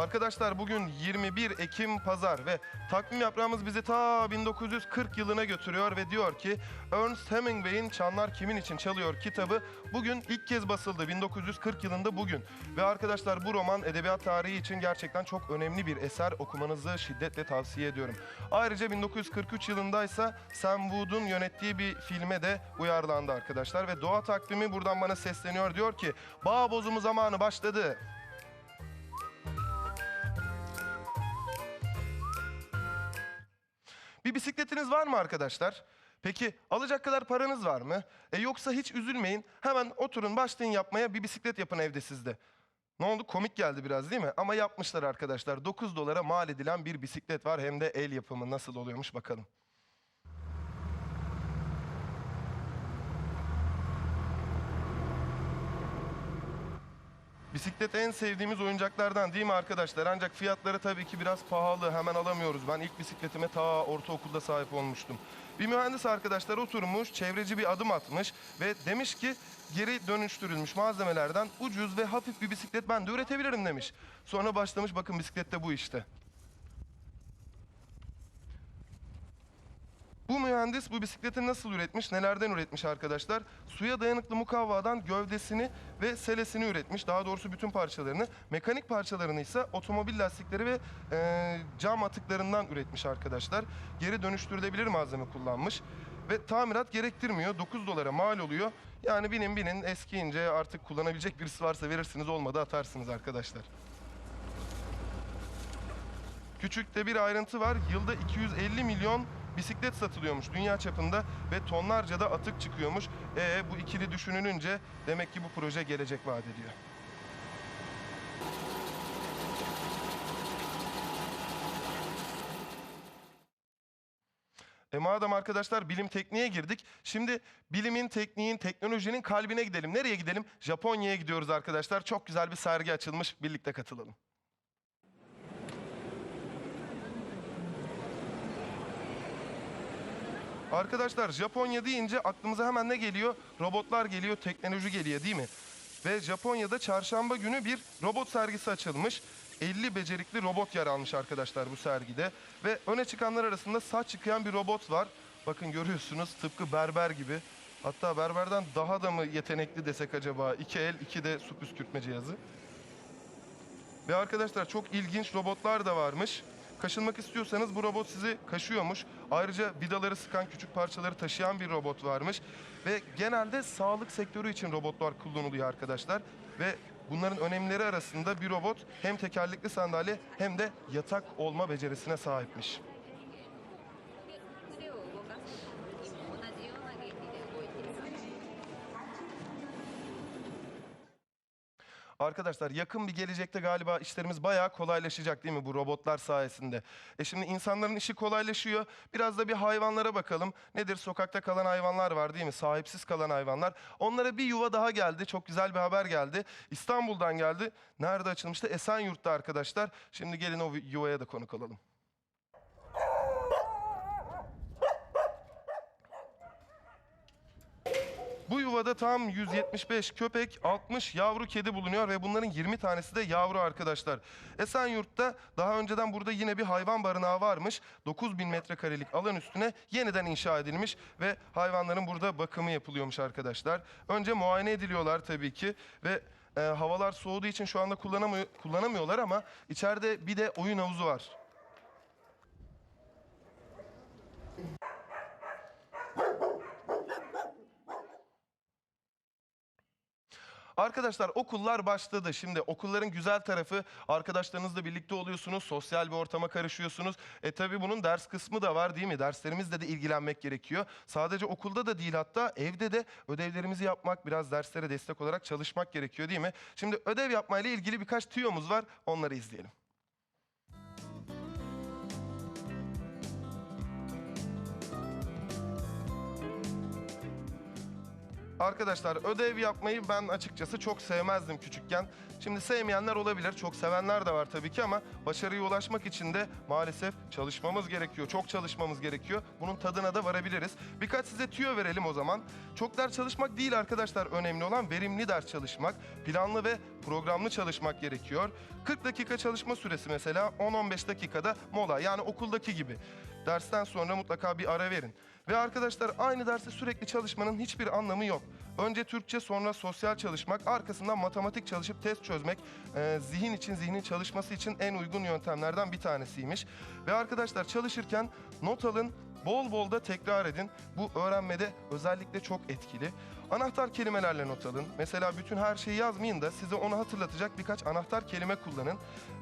Arkadaşlar bugün 21 Ekim Pazar ve takvim yaprağımız bizi ta 1940 yılına götürüyor ve diyor ki Ernest Hemingway'in Çanlar Kimin İçin Çalıyor kitabı bugün ilk kez basıldı 1940 yılında bugün. Ve arkadaşlar bu roman edebiyat tarihi için gerçekten çok önemli bir eser okumanızı şiddetle tavsiye ediyorum. Ayrıca 1943 yılındaysa Sam Wood'un yönettiği bir filme de uyarlandı arkadaşlar ve doğa takvimi buradan bana sesleniyor diyor ki bağ bozumu zamanı başladı. Bir bisikletiniz var mı arkadaşlar? Peki alacak kadar paranız var mı? E yoksa hiç üzülmeyin. Hemen oturun başlayın yapmaya bir bisiklet yapın evde sizde. Ne oldu? Komik geldi biraz değil mi? Ama yapmışlar arkadaşlar. 9 dolara mal edilen bir bisiklet var. Hem de el yapımı nasıl oluyormuş bakalım. Bisiklet en sevdiğimiz oyuncaklardan değil mi arkadaşlar? Ancak fiyatları tabii ki biraz pahalı. Hemen alamıyoruz. Ben ilk bisikletime ta ortaokulda sahip olmuştum. Bir mühendis arkadaşlar oturmuş, çevreci bir adım atmış ve demiş ki geri dönüştürülmüş malzemelerden ucuz ve hafif bir bisiklet ben de üretebilirim demiş. Sonra başlamış bakın bisiklette bu işte. Bu mühendis bu bisikleti nasıl üretmiş, nelerden üretmiş arkadaşlar? Suya dayanıklı mukavvadan gövdesini ve selesini üretmiş. Daha doğrusu bütün parçalarını. Mekanik parçalarını ise otomobil lastikleri ve e, cam atıklarından üretmiş arkadaşlar. Geri dönüştürülebilir malzeme kullanmış. Ve tamirat gerektirmiyor. 9 dolara mal oluyor. Yani binin binin eskiyince artık kullanabilecek birisi varsa verirsiniz olmadı atarsınız arkadaşlar. Küçükte bir ayrıntı var. Yılda 250 milyon bisiklet satılıyormuş dünya çapında ve tonlarca da atık çıkıyormuş. E bu ikili düşünülünce demek ki bu proje gelecek vaat ediyor. E madem arkadaşlar bilim tekniğe girdik. Şimdi bilimin, tekniğin, teknolojinin kalbine gidelim. Nereye gidelim? Japonya'ya gidiyoruz arkadaşlar. Çok güzel bir sergi açılmış. Birlikte katılalım. Arkadaşlar Japonya deyince aklımıza hemen ne geliyor? Robotlar geliyor, teknoloji geliyor değil mi? Ve Japonya'da çarşamba günü bir robot sergisi açılmış. 50 becerikli robot yer almış arkadaşlar bu sergide. Ve öne çıkanlar arasında saç yıkayan bir robot var. Bakın görüyorsunuz tıpkı berber gibi. Hatta berberden daha da mı yetenekli desek acaba? İki el, iki de su püskürtme cihazı. Ve arkadaşlar çok ilginç robotlar da varmış. Kaşınmak istiyorsanız bu robot sizi kaşıyormuş. Ayrıca vidaları sıkan küçük parçaları taşıyan bir robot varmış. Ve genelde sağlık sektörü için robotlar kullanılıyor arkadaşlar. Ve bunların önemleri arasında bir robot hem tekerlekli sandalye hem de yatak olma becerisine sahipmiş. Arkadaşlar yakın bir gelecekte galiba işlerimiz bayağı kolaylaşacak değil mi bu robotlar sayesinde? E şimdi insanların işi kolaylaşıyor. Biraz da bir hayvanlara bakalım. Nedir? Sokakta kalan hayvanlar var değil mi? Sahipsiz kalan hayvanlar. Onlara bir yuva daha geldi. Çok güzel bir haber geldi. İstanbul'dan geldi. Nerede açılmıştı? Esenyurt'ta arkadaşlar. Şimdi gelin o yuvaya da konuk olalım. Bu yuvada tam 175 köpek, 60 yavru kedi bulunuyor ve bunların 20 tanesi de yavru arkadaşlar. Esenyurt'ta daha önceden burada yine bir hayvan barınağı varmış. 9000 metrekarelik alan üstüne yeniden inşa edilmiş ve hayvanların burada bakımı yapılıyormuş arkadaşlar. Önce muayene ediliyorlar tabii ki ve e, havalar soğuduğu için şu anda kullanamıyor, kullanamıyorlar ama içeride bir de oyun havuzu var. Arkadaşlar okullar başladı. Şimdi okulların güzel tarafı arkadaşlarınızla birlikte oluyorsunuz. Sosyal bir ortama karışıyorsunuz. E tabi bunun ders kısmı da var değil mi? Derslerimizle de ilgilenmek gerekiyor. Sadece okulda da değil hatta evde de ödevlerimizi yapmak, biraz derslere destek olarak çalışmak gerekiyor değil mi? Şimdi ödev yapmayla ilgili birkaç tüyomuz var. Onları izleyelim. Arkadaşlar ödev yapmayı ben açıkçası çok sevmezdim küçükken. Şimdi sevmeyenler olabilir, çok sevenler de var tabii ki ama başarıya ulaşmak için de maalesef çalışmamız gerekiyor. Çok çalışmamız gerekiyor. Bunun tadına da varabiliriz. Birkaç size tüyo verelim o zaman. Çok ders çalışmak değil arkadaşlar önemli olan verimli ders çalışmak. Planlı ve programlı çalışmak gerekiyor. 40 dakika çalışma süresi mesela 10-15 dakikada mola yani okuldaki gibi. Dersten sonra mutlaka bir ara verin. Ve arkadaşlar aynı dersi sürekli çalışmanın hiçbir anlamı yok. Önce Türkçe sonra sosyal çalışmak, arkasından matematik çalışıp test çözmek e, zihin için, zihnin çalışması için en uygun yöntemlerden bir tanesiymiş. Ve arkadaşlar çalışırken not alın, bol bol da tekrar edin. Bu öğrenmede özellikle çok etkili. Anahtar kelimelerle not alın. Mesela bütün her şeyi yazmayın da size onu hatırlatacak birkaç anahtar kelime kullanın.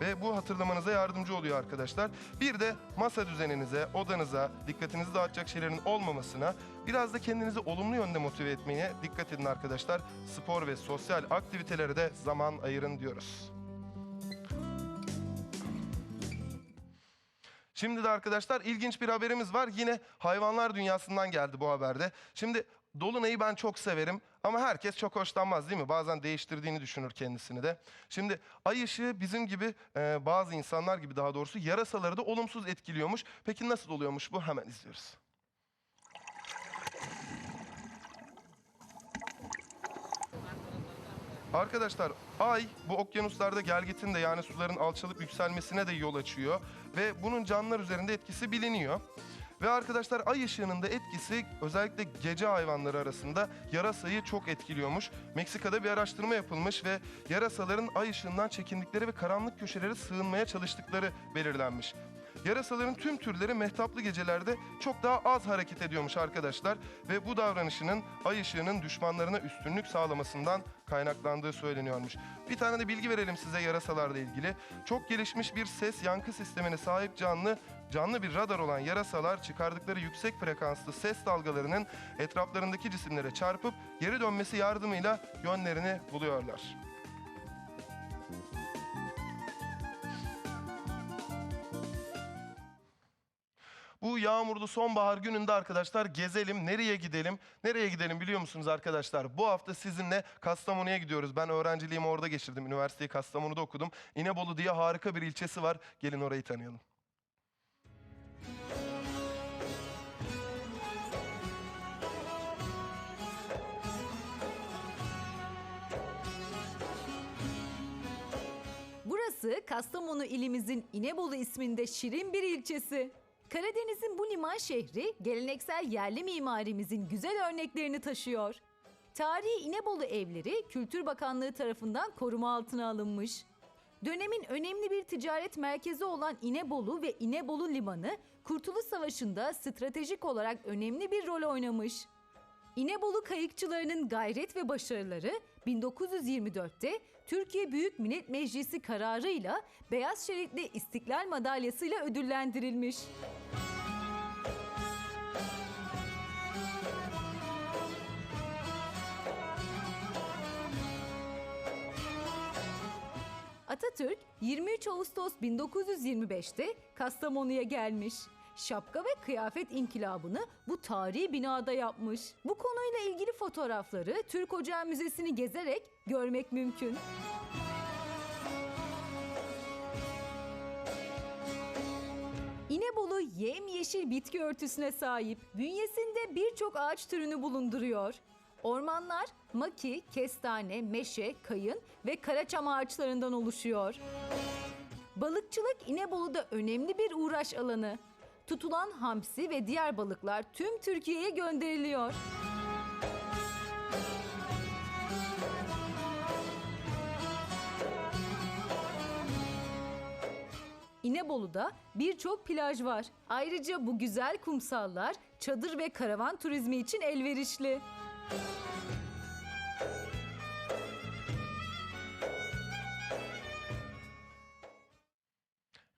Ve bu hatırlamanıza yardımcı oluyor arkadaşlar. Bir de masa düzeninize, odanıza, dikkatinizi dağıtacak şeylerin olmamasına, biraz da kendinizi olumlu yönde motive etmeye dikkat edin arkadaşlar. Spor ve sosyal aktivitelere de zaman ayırın diyoruz. Şimdi de arkadaşlar ilginç bir haberimiz var. Yine hayvanlar dünyasından geldi bu haberde. Şimdi Dolunay'ı ben çok severim ama herkes çok hoşlanmaz değil mi? Bazen değiştirdiğini düşünür kendisini de. Şimdi ay ışığı bizim gibi e, bazı insanlar gibi daha doğrusu yarasaları da olumsuz etkiliyormuş. Peki nasıl oluyormuş bu? Hemen izliyoruz. Arkadaşlar ay bu okyanuslarda gelgitin de yani suların alçalıp yükselmesine de yol açıyor ve bunun canlılar üzerinde etkisi biliniyor. Ve arkadaşlar ay ışığının da etkisi özellikle gece hayvanları arasında yarasayı çok etkiliyormuş. Meksika'da bir araştırma yapılmış ve yarasaların ay ışığından çekindikleri ve karanlık köşelere sığınmaya çalıştıkları belirlenmiş. Yarasaların tüm türleri mehtaplı gecelerde çok daha az hareket ediyormuş arkadaşlar ve bu davranışının ay ışığının düşmanlarına üstünlük sağlamasından kaynaklandığı söyleniyormuş. Bir tane de bilgi verelim size yarasalarla ilgili. Çok gelişmiş bir ses yankı sistemine sahip canlı canlı bir radar olan yarasalar çıkardıkları yüksek frekanslı ses dalgalarının etraflarındaki cisimlere çarpıp geri dönmesi yardımıyla yönlerini buluyorlar. Bu yağmurlu sonbahar gününde arkadaşlar gezelim. Nereye gidelim? Nereye gidelim biliyor musunuz arkadaşlar? Bu hafta sizinle Kastamonu'ya gidiyoruz. Ben öğrenciliğimi orada geçirdim. Üniversiteyi Kastamonu'da okudum. İnebolu diye harika bir ilçesi var. Gelin orayı tanıyalım. Burası Kastamonu ilimizin İnebolu isminde şirin bir ilçesi. Karadeniz'in bu liman şehri geleneksel yerli mimarimizin güzel örneklerini taşıyor. Tarihi İnebolu evleri Kültür Bakanlığı tarafından koruma altına alınmış. Dönemin önemli bir ticaret merkezi olan İnebolu ve İnebolu Limanı Kurtuluş Savaşı'nda stratejik olarak önemli bir rol oynamış. İnebolu kayıkçılarının gayret ve başarıları 1924'te Türkiye Büyük Millet Meclisi kararıyla Beyaz Şeritli İstiklal Madalyası'yla ödüllendirilmiş. Atatürk 23 Ağustos 1925'te Kastamonu'ya gelmiş. Şapka ve kıyafet inkılabını bu tarihi binada yapmış. Bu konuyla ilgili fotoğrafları Türk Ocağı Müzesi'ni gezerek görmek mümkün. İnebolu yemyeşil bitki örtüsüne sahip. Bünyesinde birçok ağaç türünü bulunduruyor. Ormanlar maki, kestane, meşe, kayın ve karaçam ağaçlarından oluşuyor. Balıkçılık İnebolu'da önemli bir uğraş alanı. Tutulan hamsi ve diğer balıklar tüm Türkiye'ye gönderiliyor. İnebolu'da birçok plaj var. Ayrıca bu güzel kumsallar çadır ve karavan turizmi için elverişli.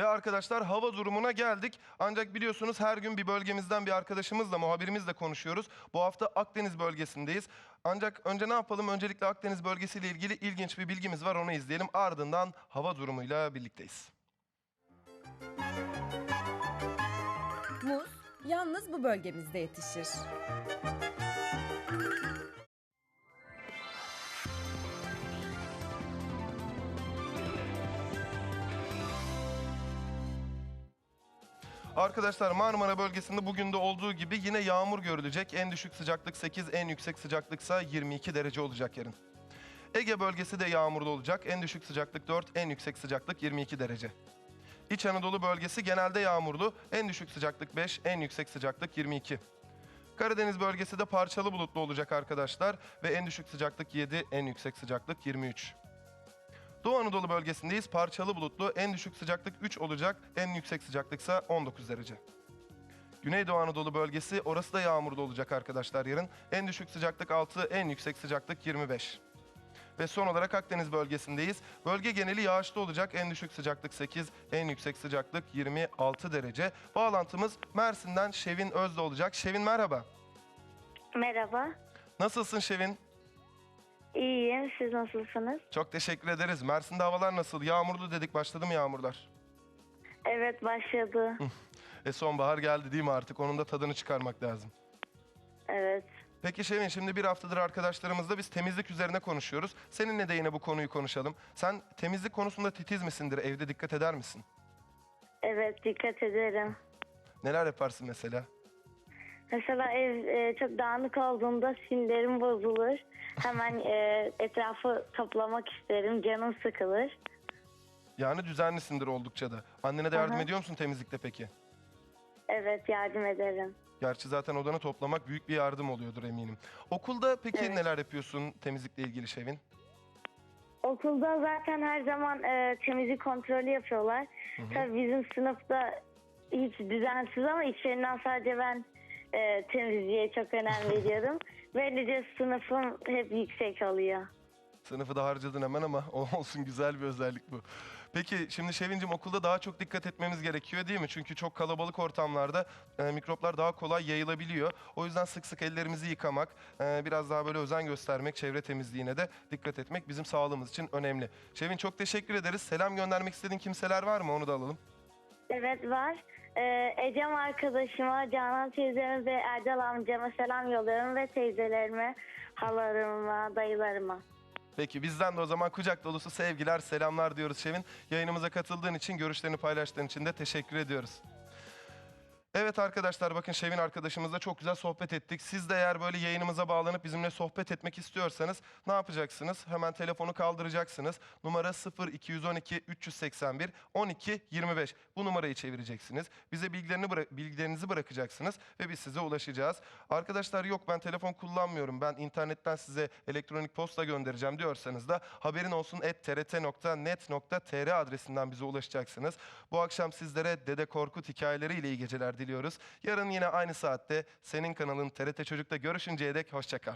Ve arkadaşlar hava durumuna geldik. Ancak biliyorsunuz her gün bir bölgemizden bir arkadaşımızla, muhabirimizle konuşuyoruz. Bu hafta Akdeniz bölgesindeyiz. Ancak önce ne yapalım? Öncelikle Akdeniz bölgesiyle ilgili ilginç bir bilgimiz var. Onu izleyelim. Ardından hava durumuyla birlikteyiz. Muz yalnız bu bölgemizde yetişir. Arkadaşlar Marmara bölgesinde bugün de olduğu gibi yine yağmur görülecek. En düşük sıcaklık 8, en yüksek sıcaklıksa 22 derece olacak yarın. Ege bölgesi de yağmurlu olacak. En düşük sıcaklık 4, en yüksek sıcaklık 22 derece. İç Anadolu bölgesi genelde yağmurlu. En düşük sıcaklık 5, en yüksek sıcaklık 22. Karadeniz bölgesi de parçalı bulutlu olacak arkadaşlar ve en düşük sıcaklık 7, en yüksek sıcaklık 23. Doğu Anadolu bölgesindeyiz. Parçalı bulutlu, en düşük sıcaklık 3 olacak, en yüksek sıcaklıksa 19 derece. Güneydoğu Anadolu bölgesi, orası da yağmurlu olacak arkadaşlar yarın. En düşük sıcaklık 6, en yüksek sıcaklık 25. Ve son olarak Akdeniz bölgesindeyiz. Bölge geneli yağışlı olacak. En düşük sıcaklık 8, en yüksek sıcaklık 26 derece. Bağlantımız Mersin'den Şevin Özde olacak. Şevin merhaba. Merhaba. Nasılsın Şevin? İyiyim. Siz nasılsınız? Çok teşekkür ederiz. Mersin'de havalar nasıl? Yağmurlu dedik. Başladı mı yağmurlar? Evet başladı. E sonbahar geldi değil mi artık? Onun da tadını çıkarmak lazım. Evet. Peki Şevin şimdi bir haftadır arkadaşlarımızla biz temizlik üzerine konuşuyoruz. Seninle de yine bu konuyu konuşalım. Sen temizlik konusunda titiz misindir? Evde dikkat eder misin? Evet dikkat ederim. Neler yaparsın mesela? Mesela ev e, çok dağınık olduğunda sinirlerim bozulur. Hemen e, etrafı toplamak isterim. Canım sıkılır. Yani düzenlisindir oldukça da. Annene de yardım Aha. ediyor musun temizlikte peki? Evet yardım ederim. Gerçi zaten odanı toplamak büyük bir yardım oluyordur eminim. Okulda peki Evet. neler yapıyorsun temizlikle ilgili Şevin? Okulda zaten her zaman e, temizlik kontrolü yapıyorlar. Tabii bizim sınıfta hiç düzensiz ama içlerinden sadece ben e, temizliğe çok önem veriyorum. Böylece sınıfım hep yüksek oluyor. Sınıfı da harcadın hemen ama olsun güzel bir özellik bu. Peki şimdi Şevincim okulda daha çok dikkat etmemiz gerekiyor değil mi? Çünkü çok kalabalık ortamlarda e, mikroplar daha kolay yayılabiliyor. O yüzden sık sık ellerimizi yıkamak, e, biraz daha böyle özen göstermek, çevre temizliğine de dikkat etmek bizim sağlığımız için önemli. Şevin çok teşekkür ederiz. Selam göndermek istediğin kimseler var mı? Onu da alalım. Evet var. Ee, Ecem arkadaşıma, Canan teyzeme ve Erdal amcama selam yolluyorum ve teyzelerime, halalarıma, dayılarıma. Peki bizden de o zaman kucak dolusu sevgiler, selamlar diyoruz Şevin. Yayınımıza katıldığın için, görüşlerini paylaştığın için de teşekkür ediyoruz. Evet arkadaşlar bakın Şevin arkadaşımızla çok güzel sohbet ettik. Siz de eğer böyle yayınımıza bağlanıp bizimle sohbet etmek istiyorsanız ne yapacaksınız? Hemen telefonu kaldıracaksınız. Numara 0212 381 12 25. Bu numarayı çevireceksiniz. Bize bilgilerini bıra- bilgilerinizi bırakacaksınız ve biz size ulaşacağız. Arkadaşlar yok ben telefon kullanmıyorum. Ben internetten size elektronik posta göndereceğim diyorsanız da haberin olsun trt.net.tr adresinden bize ulaşacaksınız. Bu akşam sizlere Dede Korkut hikayeleriyle iyi geceler diliyoruz. Yarın yine aynı saatte senin kanalın TRT Çocuk'ta görüşünceye dek hoşçakal.